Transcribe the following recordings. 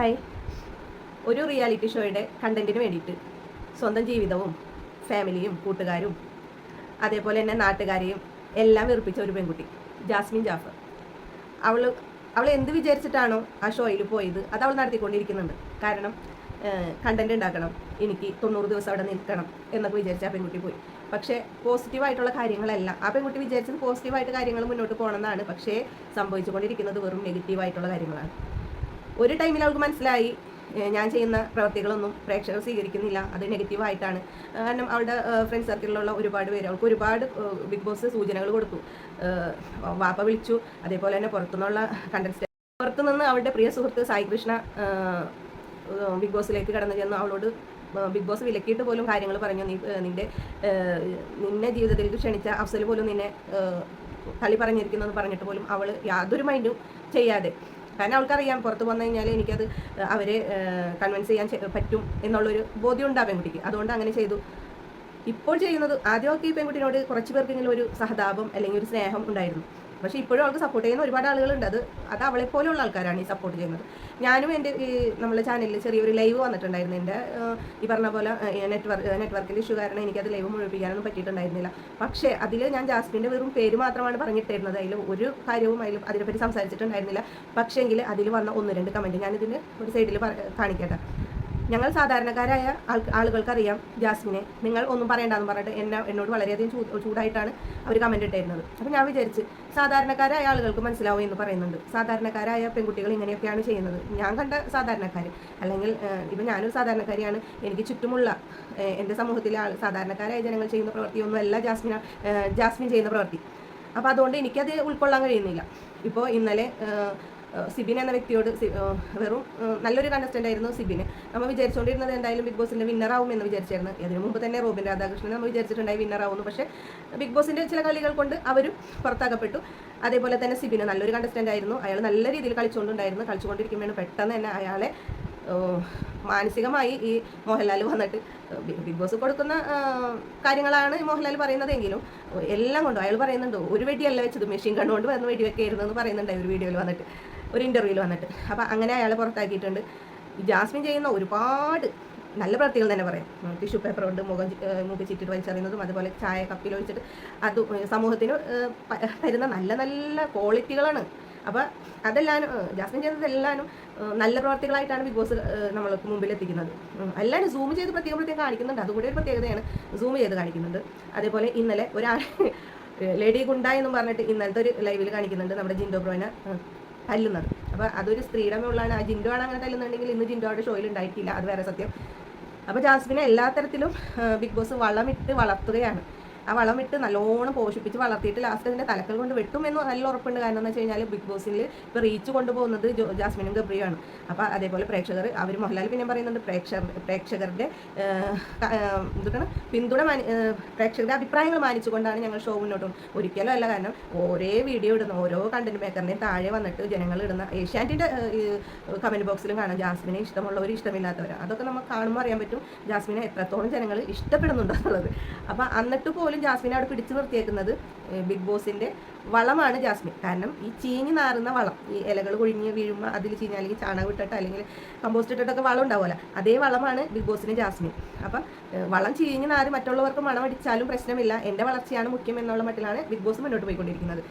Hi ഒരു reality ഷോയുടെ കണ്ടന്റിന് വേണ്ടിയിട്ട് സ്വന്തം ജീവിതവും ഫാമിലിയും കൂട്ടുകാരും അതേപോലെ തന്നെ നാട്ടുകാരെയും എല്ലാം വെറുപ്പിച്ച ഒരു പെൺകുട്ടി ജാസ്മിൻ ജാഫർ. അവൾ അവൾ എന്ത് വിചാരിച്ചിട്ടാണോ ആ ഷോയിൽ പോയത്? അത് അവൾ നടത്തിക്കൊണ്ടിരിക്കുന്നുണ്ട്. കാരണം കണ്ടന്റ് ഉണ്ടാക്കണം. എനിക്ക് തൊണ്ണൂറ് ദിവസം അവിടെ നിൽക്കണം എന്നൊക്കെ വിചാരിച്ച് ആ പെൺകുട്ടി പോയി. പക്ഷേ പോസിറ്റീവായിട്ടുള്ള കാര്യങ്ങളല്ല. ആ പെൺകുട്ടി വിചാരിച്ചത് പോസിറ്റീവായിട്ട് കാര്യങ്ങൾ മുന്നോട്ട് പോകണമെന്നാണ്. പക്ഷേ സംഭവിച്ചുകൊണ്ടിരിക്കുന്നത് വെറും നെഗറ്റീവായിട്ടുള്ള കാര്യങ്ങളാണ്. ഒരു ടൈമിൽ അവൾക്ക് മനസ്സിലായി ഞാൻ ചെയ്യുന്ന പ്രവർത്തികളൊന്നും പ്രേക്ഷകർ സ്വീകരിക്കുന്നില്ല അത് നെഗറ്റീവായിട്ടാണ് കാരണം അവളുടെ ഫ്രണ്ട് സർക്കിളിലുള്ള ഒരുപാട് പേര് അവൾക്ക് ഒരുപാട് ബിഗ് ബോസ് സൂചനകൾ കൊടുത്തു. വാപ്പ വിളിച്ചു അതേപോലെ തന്നെ പുറത്തുനിന്നുള്ള കണ്ടൻസ്റ്റ് പുറത്തുനിന്ന് അവളുടെ പ്രിയ സുഹൃത്ത് സായി കൃഷ്ണ ബിഗ് ബോസിലേക്ക് കടന്നു ചെന്ന് അവളോട് ബിഗ് ബോസ് വിലക്കിയിട്ട് പോലും കാര്യങ്ങൾ പറഞ്ഞു. നീ നിന്റെ നിന്നെ ജീവിതത്തിലേക്ക് ക്ഷണിച്ച അഫ്സൽ പോലും നിന്നെ തളി പറഞ്ഞിരിക്കുന്നു എന്ന് പറഞ്ഞിട്ട് പോലും അവൾ യാതൊരു മൈൻഡും ചെയ്യാതെ കാരണം അവൾക്കറിയാം പുറത്ത് വന്നു കഴിഞ്ഞാൽ എനിക്കത് അവരെ കൺവിൻസ് ചെയ്യാൻ പറ്റും എന്നുള്ളൊരു ബോധ്യം ഉണ്ട് ആ പെൺകുട്ടിക്ക്. അതുകൊണ്ട് അങ്ങനെ ചെയ്തു. ഇപ്പോൾ ചെയ്യുന്നത് ആദ്യമൊക്കെ ഈ പെൺകുട്ടിനോട് കുറച്ച് പേർക്കെങ്കിലും ഒരു സഹതാപം അല്ലെങ്കിൽ ഒരു സ്നേഹം ഉണ്ടായിരുന്നു. പക്ഷേ ഇപ്പോഴും അവൾക്ക് സപ്പോർട്ട് ചെയ്യുന്ന ഒരുപാട് ആളുകളുണ്ട്. അത് അത് അവളെ പോലെയുള്ള ആൾക്കാരാണ് ഈ സപ്പോർട്ട് ചെയ്യുന്നത്. ഞാനും എന്റെ ഈ നമ്മുടെ ചാനലിൽ ചെറിയൊരു ലൈവ് വന്നിട്ടുണ്ടായിരുന്നു. എന്റെ ഈ പറഞ്ഞ പോലെ നെറ്റ്വർക്ക് നെറ്റ്വർക്കിന്റെ ഇഷ്യൂ കാരണം എനിക്കത് ലൈവ് മുഴുപ്പിക്കാനൊന്നും പറ്റിയിട്ടുണ്ടായിരുന്നില്ല. പക്ഷേ അതിൽ ഞാൻ ജാസ്മിന്റെ വെറും പേര് മാത്രമാണ് പറഞ്ഞിട്ടിരുന്നത്. അതിൽ ഒരു കാര്യവും അതിൽ അതിനെപ്പറ്റി സംസാരിച്ചിട്ടുണ്ടായിരുന്നില്ല. പക്ഷേങ്കിൽ അതിൽ വന്ന ഒന്ന് രണ്ട് കമന്റ് ഞാനിതിന്റെ ഒരു സൈഡിൽ കാണിക്കട്ടെ. ഞങ്ങൾ സാധാരണക്കാരായ ആളുകൾക്ക് അറിയാം ജാസ്മിനെ. നിങ്ങൾ ഒന്നും പറയണ്ടെന്ന് പറഞ്ഞിട്ട് എന്നെ എന്നോട് വളരെയധികം ചൂടായിട്ടാണ് അവർ കമന്റ് ഇട്ടിരുന്നത്. അപ്പോൾ ഞാൻ വിചാരിച്ച് സാധാരണക്കാരായ ആളുകൾക്ക് മനസ്സിലാവും എന്ന് പറയുന്നുണ്ട്. സാധാരണക്കാരായ പെൺകുട്ടികൾ ഇങ്ങനെയൊക്കെയാണ് ചെയ്യുന്നത്. ഞാൻ കണ്ട സാധാരണക്കാർ അല്ലെങ്കിൽ ഇപ്പം ഞാനൊരു സാധാരണക്കാരിയാണ്. എനിക്ക് ചുറ്റുമുള്ള എന്റെ സമൂഹത്തിലെ ആൾ സാധാരണക്കാരായ ജനങ്ങൾ ചെയ്യുന്ന പ്രവൃത്തിയൊന്നും അല്ല ജാസ്മിന ജാസ്മിൻ ചെയ്യുന്ന പ്രവൃത്തി. അപ്പോൾ അതുകൊണ്ട് എനിക്കത് ഉൾക്കൊള്ളാൻ കഴിയുന്നില്ല. ഇപ്പോൾ ഇന്നലെ സിബിൻ എന്ന വ്യക്തിയോട് വെറും നല്ലൊരു കണ്ടസ്റ്റന്റ് ആയിരുന്നു സിബിന്. നമ്മൾ വിചാരിച്ചുകൊണ്ടിരുന്നത് എന്തായാലും ബിഗ് ബോസിന്റെ വിന്നർ ആവും എന്ന് വിചാരിച്ചായിരുന്നു. അതിനു മുമ്പ് തന്നെ റോബിൻ രാധാകൃഷ്ണൻ നമ്മൾ വിചാരിച്ചിട്ടുണ്ടായി വിന്നർ ആവുന്നു പക്ഷേ ബിഗ് ബോസിന്റെ ചില കളികൾ കൊണ്ട് അവരും പുറത്താക്കപ്പെട്ടു. അതേപോലെ തന്നെ സിബിന് നല്ലൊരു കണ്ടസ്റ്റന്റ് ആയിരുന്നു. അയാൾ നല്ല രീതിയിൽ കളിച്ചുകൊണ്ടുണ്ടായിരുന്നു. കളിച്ചുകൊണ്ടിരിക്കുമ്പോഴാണ് പെട്ടെന്ന് തന്നെ അയാളെ മാനസികമായി ഈ മോഹൻലാൽ വന്നിട്ട് ബിഗ് ബോസ് കൊടുക്കുന്ന കാര്യങ്ങളാണ് മോഹൻലാൽ പറയുന്നതെങ്കിലും എല്ലാം കൊണ്ടും അയാൾ പറയുന്നുണ്ട് ഒരു വെടിയല്ല വെച്ചത് മെഷീൻ കണ്ടുകൊണ്ട് വന്ന് വെടി വെക്കായിരുന്നു എന്ന് പറയുന്നുണ്ടായി ഒരു വീഡിയോയിൽ വന്നിട്ട്. ഒരു ഇന്റർവ്യൂവിൽ വന്നിട്ട്. അപ്പോൾ അങ്ങനെ അയാളെ പുറത്താക്കിയിട്ടുണ്ട്. ജാസ്മിൻ ചെയ്യുന്ന ഒരുപാട് നല്ല പ്രവൃത്തികൾ തന്നെ പറയാം. ടിഷ്യൂ പേപ്പർ കൊണ്ട് മുഖം മുഖം ചുറ്റിട്ട് വലിച്ചെറിയുന്നതും അതുപോലെ ചായ കപ്പിൽ ഒഴിച്ചിട്ട് അത് സമൂഹത്തിന് തരുന്ന നല്ല നല്ല ക്വാളിറ്റികളാണ് അപ്പോൾ അതെല്ലാം ജാസ്മിൻ ചെയ്തതെല്ലാനും നല്ല പ്രവർത്തികളായിട്ടാണ് ബിഗ് ബോസ് നമ്മൾക്ക് മുമ്പിൽ എത്തിക്കുന്നത്. എല്ലാവരും സൂം ചെയ്ത് പ്രത്യേകം പ്രത്യേകം കാണിക്കുന്നുണ്ട്. അതുകൂടി ഒരു പ്രത്യേകതയാണ്. സൂം ചെയ്ത് കാണിക്കുന്നുണ്ട്. അതേപോലെ ഇന്നലെ ഒരാൾ ലേഡി ഗുണ്ട എന്നും പറഞ്ഞിട്ട് ഇന്നലത്തെ ഒരു ലൈവിൽ കാണിക്കുന്നുണ്ട് നമ്മുടെ ജിൻഡോ ഏഹ് തല്ലുന്നത്. അപ്പോൾ അതൊരു സ്ത്രീയുടെ മുകളിലാണ്. ആ ജിൻഡോ ആണ് അങ്ങനെ തല്ലുന്നുണ്ടെങ്കിൽ ഇന്ന് ജിൻഡോയുടെ ഷോയിൽ ഉണ്ടായിട്ടില്ല. അത് വേറെ സത്യം. അപ്പോൾ ജാസ്മിനെ എല്ലാ തരത്തിലും ബിഗ് ബോസ് വളമിട്ട് വളർത്തുകയാണ്. ആ വളം ഇട്ട് നല്ലോണം പോഷിപ്പിച്ച് വളർത്തിയിട്ട് ലാസ്റ്റ് അതിന്റെ തലക്കൽ കൊണ്ട് വെട്ടുമെന്ന് നല്ല ഉറപ്പുണ്ട്. കാരണം എന്ന് വെച്ച് കഴിഞ്ഞാൽ ബിഗ് ബോസിൽ ഇപ്പോൾ റീച്ച് കൊണ്ടുപോകുന്നത് ജാസ്മിനും ഗബ്രിയാണ് അപ്പോൾ അതേപോലെ പ്രേക്ഷകർ അവർ മോഹൻലാൽ പിന്നെ പറയുന്നുണ്ട് പ്രേക്ഷകർ പ്രേക്ഷകരുടെ എന്തൊക്കെയാണ് പിന്തുണ മാനി പ്രേക്ഷകരുടെ അഭിപ്രായങ്ങൾ മാനിച്ചുകൊണ്ടാണ് ഞങ്ങൾ ഷോ മുന്നോട്ട് ഒരിക്കലും അല്ല കാരണം ഓരോ വീഡിയോ ഇടുന്ന ഓരോ കണ്ടന്റ് മേക്കറിന്റെയും താഴെ വന്നിട്ട് ജനങ്ങൾ ഇടുന്ന ഏഷ്യാനെറ്റിന്റെ കമന്റ് ബോക്സിലും കാണാം. ജാസ്മിനെ ഇഷ്ടമുള്ളവർ ഇഷ്ടമില്ലാത്തവർ അതൊക്കെ നമുക്ക് കാണുമ്പോൾ അറിയാൻ പറ്റും ജാസ്മിനെ എത്രത്തോളം ജനങ്ങൾ ഇഷ്ടപ്പെടുന്നുണ്ടോ എന്നുള്ളത് അപ്പോൾ എന്നിട്ട് പോലും ജാസ്മിനെ അവിടെ പിടിച്ചു നിർത്തിയേക്കുന്നത് ബിഗ് ബോസിന്റെ വളമാണ് ജാസ്മിൻ. കാരണം ഈ ചീഞ്ഞ് നാറുന്ന വളം ഈ ഇലകൾ കൊഴിഞ്ഞ് വീഴുമ്പോൾ അതിൽ ചീഞ്ഞ അല്ലെങ്കിൽ ചാണകം ഇട്ടിട്ട് അല്ലെങ്കിൽ കമ്പോസ്റ്റ് ഇട്ടിട്ടൊക്കെ വളം ഉണ്ടാവുമല്ലോ. അതേ വളമാണ് ബിഗ് ബോസിന് ജാസ്മിൻ. അപ്പം വളം ചീഞ്ഞ് നാറി മറ്റുള്ളവർക്ക് മണം അടിച്ചാലും പ്രശ്നമില്ല. എന്റെ വളർച്ചയാണ് മുഖ്യം എന്നുള്ള മട്ടിലാണ് ബിഗ് ബോസ് മുന്നോട്ട് പോയിക്കൊണ്ടിരിക്കുന്നത്.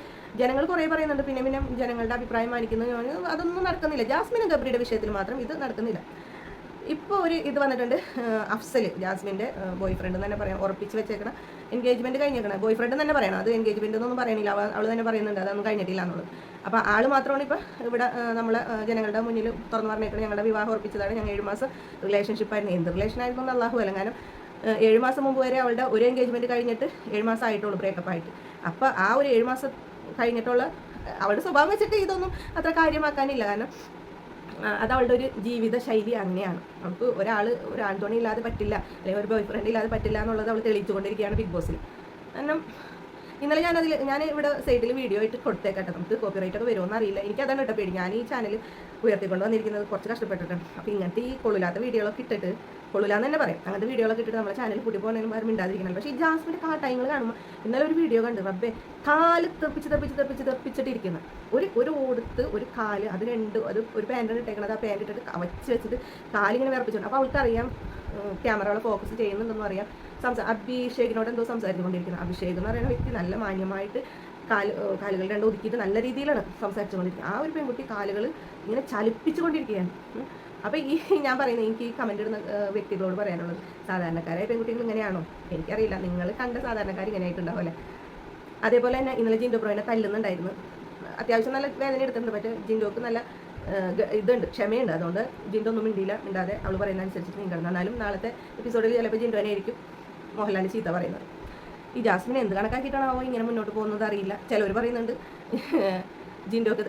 ജനങ്ങൾ കുറേ പറയുന്നുണ്ട് പിന്നെ പിന്നെ ജനങ്ങളുടെ അഭിപ്രായം മാനിക്കുന്നത് അതൊന്നും നടക്കുന്നില്ല. ജാസ്മിൻ ഗബ്രിയുടെ വിഷയത്തിൽ മാത്രം ഇത് നടക്കുന്നില്ല. ഇപ്പോൾ ഒരു ഇത് വന്നിട്ടുണ്ട് അഫ്സൽ ജാസ്മിന്റെ ബോയ് ഫ്രണ്ട് തന്നെ പറയാം. ഉറപ്പിച്ച് വെച്ചേക്കണം എൻഗേജ്മെന്റ് കഴിഞ്ഞിരിക്കണം ബോയ് ഫ്രണ്ട് തന്നെ പറയണം. അത് എൻഗേജ്മെന്റ് ഒന്നും പറയണില്ല. അവൾ തന്നെ പറയുന്നുണ്ട്. അതൊന്നും കഴിഞ്ഞിട്ടില്ല എന്നുള്ളത്. അപ്പോൾ ആൾ മാത്രമാണ് ഇപ്പോൾ ഇവിടെ നമ്മളെ ജനങ്ങളുടെ മുന്നിൽ തുറന്നു പറഞ്ഞേക്കുന്നത് ഞങ്ങളുടെ വിവാഹം ഉറപ്പിച്ചതാണ്. ഞങ്ങൾ ഏഴ് മാസം റിലേഷൻഷിപ്പ് ആയിരുന്നു. എന്ത് റിലേഷൻ ആയിരുന്നു എന്ന് അള്ളാഹു അല്ല കാരണം ഏഴ് മാസം മുമ്പ് വരെ അവളുടെ ഒരു എൻഗേജ്മെന്റ് കഴിഞ്ഞിട്ട് ഏഴ് മാസം ആയിട്ടുള്ളൂ ബ്രേക്കപ്പ് ആയിട്ട്. അപ്പോൾ ആ ഒരു ഏഴ് മാസം കഴിഞ്ഞിട്ടുള്ള അവളുടെ സ്വഭാവം വെച്ചിട്ട് ഇതൊന്നും അത്ര കാര്യമാക്കാനില്ല. കാരണം അത് അവളുടെ ഒരു ജീവിത ശൈലി അങ്ങനെയാണ്. നമുക്ക് ഒരാൾ ഒരു ആൺതുണി ഇല്ലാതെ പറ്റില്ല അല്ലെങ്കിൽ ഒരു ബോയ് ഫ്രണ്ട് ഇല്ലാതെ പറ്റില്ല എന്നുള്ളത് അവൾ തെളിയിച്ചുകൊണ്ടിരിക്കുകയാണ് ബിഗ് ബോസിൽ. കാരണം ഇന്നലെ ഞാൻ അതിൽ ഞാൻ ഇവിടെ സൈഡിൽ വീഡിയോ ആയിട്ട് കൊടുത്തേക്കട്ടെ. നമുക്ക് കോപ്പിറൈറ്റ് ഒക്കെ വരുമോ എന്നറിയില്ല. എനിക്ക് അതാണ് കേട്ടോ പേടി. ഞാൻ ഈ ചാനൽ ഉയർത്തിക്കൊണ്ട് വന്നിരിക്കുന്നത് കുറച്ച് കഷ്ടപ്പെട്ടിട്ടുണ്ട് അപ്പോൾ ഇങ്ങനത്തെ ഈ കൊള്ളില്ലാത്ത വീഡിയോകളൊക്കെ ഇട്ടിട്ട് കൊള്ളില്ലാന്ന് തന്നെ പറയാം. അങ്ങനത്തെ വീഡിയോകളൊക്കെ ഇട്ടിട്ട് നമ്മുടെ ചാനൽ കൂട്ടി പോകുന്നതിന് പകരം മിണ്ടാതിരിക്കണം പക്ഷേ ഈ ജാസ്മിന്റെ കാട്ടായങ്ങൾ കാണുമ്പോൾ ഇന്നലെ ഒരു വീഡിയോ കണ്ട് റബ്ബേ കാൽ തെപ്പിച്ച് തെപ്പിച്ച് തെപ്പിച്ച് തെപ്പിച്ചിട്ടിരിക്കുന്നത് ഒരു ഒരു ഓടുത്ത് ഒരു കാൽ അത് രണ്ട് അത് ഒരു പാന്റാണ് ഇട്ടേക്കണത്. ആ പാന്റ് ഇട്ടിട്ട് വച്ച് വെച്ചിട്ട് കാലിങ്ങനെ വിറപ്പിച്ചിട്ടുണ്ട് അപ്പോൾ അവൾക്കറിയാം ക്യാമറകളെ ഫോക്കസ് ചെയ്യുന്നുണ്ടെന്ന് അറിയാം സംസാ അഭിഷേകിനോട് എന്തോ സംസാരിച്ചുകൊണ്ടിരിക്കുന്നത് അഭിഷേക് എന്ന് പറയുന്ന വ്യക്തി നല്ല മാന്യമായിട്ട് കാൽ കാലുകൾ രണ്ടും ഒതുക്കിയിട്ട് നല്ല രീതിയിലാണ് സംസാരിച്ചുകൊണ്ടിരിക്കുന്നത്. ആ ഒരു പെൺകുട്ടി കാലുകൾ ഇങ്ങനെ ചലിപ്പിച്ചു കൊണ്ടിരിക്കുകയാണ് അപ്പോൾ ഈ ഞാൻ പറയുന്നത് എനിക്ക് ഈ കമന്റ് ഇടുന്ന വ്യക്തികളോട് പറയാനുള്ളത് സാധാരണക്കാരായ പെൺകുട്ടികൾ ഇങ്ങനെയാണോ? എനിക്കറിയില്ല. നിങ്ങൾ കണ്ട സാധാരണക്കാർ ഇങ്ങനെ ആയിട്ടുണ്ടാവും അല്ലേ? അതേപോലെ തന്നെ ഇന്നലെ ജിൻഡോ ബ്രോയിനെ തല്ലുന്നുണ്ടായിരുന്നു. അത്യാവശ്യം നല്ല വേദന എടുത്തിട്ടുണ്ട്. പക്ഷേ ജിൻഡോക്ക് നല്ല ഇതുണ്ട് ക്ഷമയുണ്ട്. അതുകൊണ്ട് ജിൻഡോ ഒന്നും മിണ്ടിയില്ല മിണ്ടാതെ അവൾ പറയുന്ന അനുസരിച്ചിട്ട് നീ കിടന്നു. എന്നാലും നാളത്തെ എപ്പിസോഡിൽ ചിലപ്പോൾ ജിൻഡോനെ ആയിരിക്കും മോഹൻലാലിന് ചീത്ത പറയുന്നത്. ഈ ജാസ്മിൻ എന്ത് കണക്കാക്കിയിട്ടാണാവോ ഇങ്ങനെ മുന്നോട്ട് പോകുന്നത് അറിയില്ല. ചിലവർ പറയുന്നുണ്ട് ജിൻഡോക്ക്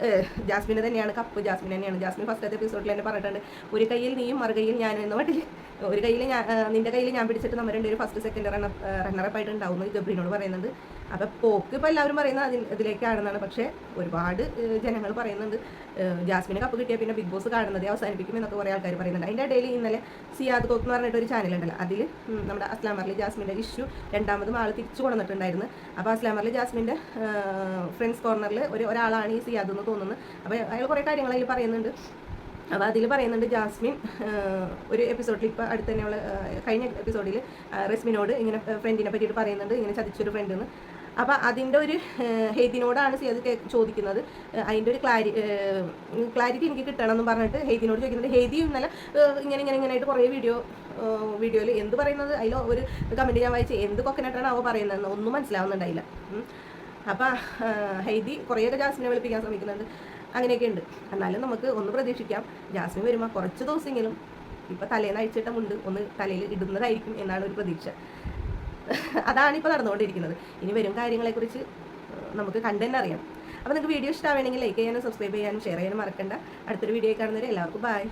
ജാസ്മിനെ തന്നെയാണ് കപ്പ് ജാസ്മിൻ തന്നെയാണ്. ജാസ്മിൻ ഫസ്റ്റത്തെ എപ്പിസോഡിൽ തന്നെ പറഞ്ഞിട്ടുണ്ട് ഒരു കയ്യിൽ നീയും മറു കയ്യിൽ ഞാനും എന്ന ഒരു കയ്യിൽ ഞാൻ നിന്റെ കയ്യിൽ ഞാൻ പിടിച്ചിട്ട് നമ്മൾ രണ്ടുപേരും ഫസ്റ്റ് സെക്കൻഡ് റണ്ണർ റണ്ണറപ്പ് ആയിട്ട് ഉണ്ടാവുന്നു ഗബ്രീനോട് പറയുന്നുണ്ട് അപ്പോൾ പോക്ക് ഇപ്പോൾ എല്ലാവരും പറയുന്നത് അതിൽ ഇതിലേക്കാണെന്നാണ്. പക്ഷേ ഒരുപാട് ജനങ്ങൾ പറയുന്നുണ്ട് ജാസ്മിന് കപ്പ് കിട്ടിയാൽ പിന്നെ ബിഗ് ബോസ് കാണുന്നത് അവസാനിപ്പിക്കും എന്നൊക്കെ കുറേ ആൾക്കാർ പറയുന്നുണ്ട്. അതിന്റെ ഇടയിൽ ഇന്നലെ സിയാദ് കോക്ക് എന്ന് പറഞ്ഞിട്ട് ഒരു ചാനലുണ്ടല്ലോ അതിൽ നമ്മുടെ അസ്ലാം അർലി ജാസ്മിന്റെ ഇഷ്യൂ രണ്ടാമതും ആൾ തിരിച്ചു കൊണ്ടുവന്നിട്ടുണ്ടായിരുന്നു. അപ്പോൾ അസ്ലാം അർലി ജാസ്മിന്റെ ഫ്രണ്ട്സ് കോർണറിൽ ഒരു ഒരാളാണ് ഈ സിയാദ് തോന്നുന്നു. അപ്പോൾ അയാൾ കുറേ കാര്യങ്ങൾ അതിൽ പറയുന്നുണ്ട്. അപ്പോൾ അതിൽ പറയുന്നുണ്ട് ജാസ്മിൻ ഒരു എപ്പിസോഡിൽ ഇപ്പോൾ അടുത്ത് തന്നെ കഴിഞ്ഞ എപ്പിസോഡിൽ റെസ്മിനോട് ഇങ്ങനെ ഫ്രണ്ടിനെ പറ്റിയിട്ട് പറയുന്നുണ്ട്. ഇങ്ങനെ ചതിച്ചൊരു ഫ്രണ്ട് എന്ന് അപ്പോൾ അതിന്റെ ഒരു ഹെയ്തിനോടാണ് സിയാദ് ചോദിക്കുന്നത്. അതിന്റെ ഒരു ക്ലാരി ക്ലാരിറ്റി എനിക്ക് കിട്ടണം എന്ന് പറഞ്ഞിട്ട് ഹെയ്തിനോട് ചോദിക്കുന്നത് ഹെയ്തി ഇന്നലെ ഇങ്ങനെ ഇങ്ങനെ ഇങ്ങനെ ആയിട്ട് കുറേ വീഡിയോ വീഡിയോയിൽ എന്ത് പറയുന്നത്? അതിൽ ഒരു കമന്റ് ഞാൻ വായിച്ച് എന്ത് കൊക്കനായിട്ടാണ് അവ പറയുന്നതെന്ന് ഒന്നും മനസ്സിലാവുന്നുണ്ടായില്ല. ഉം. അപ്പം ഹെയ്തി കുറേയൊക്കെ ജാസ്മിനെ വിളിപ്പിക്കാൻ ശ്രമിക്കുന്നുണ്ട്. അങ്ങനെയൊക്കെ ഉണ്ട് എന്നാലും നമുക്ക് ഒന്ന് പ്രതീക്ഷിക്കാം. ജാസ്മിൻ വരുമ്പോൾ കുറച്ച് ദിവസമെങ്കിലും ഇപ്പം തലേന്ന് അഴിച്ചിട്ട മുണ്ട് ഒന്ന് തലയിൽ ഇടുന്നതായിരിക്കും എന്നാണ് ഒരു പ്രതീക്ഷ. അതാണ് ഇപ്പോൾ നടന്നുകൊണ്ടിരിക്കുന്നത്. ഇനി വരും കാര്യങ്ങളെക്കുറിച്ച് കുറിച്ച് നമുക്ക് കണ്ടു അറിയാം. അപ്പോൾ നിങ്ങൾക്ക് വീഡിയോ ഇഷ്ടമാണെങ്കിൽ ലൈക്ക് ചെയ്യാനും സബ്സ്ക്രൈബ് ചെയ്യാനും ഷെയർ ചെയ്യാനും മറക്കണ്ട. അടുത്തൊരു വീഡിയോ കാണുന്നവരെ എല്ലാവർക്കും ബൈ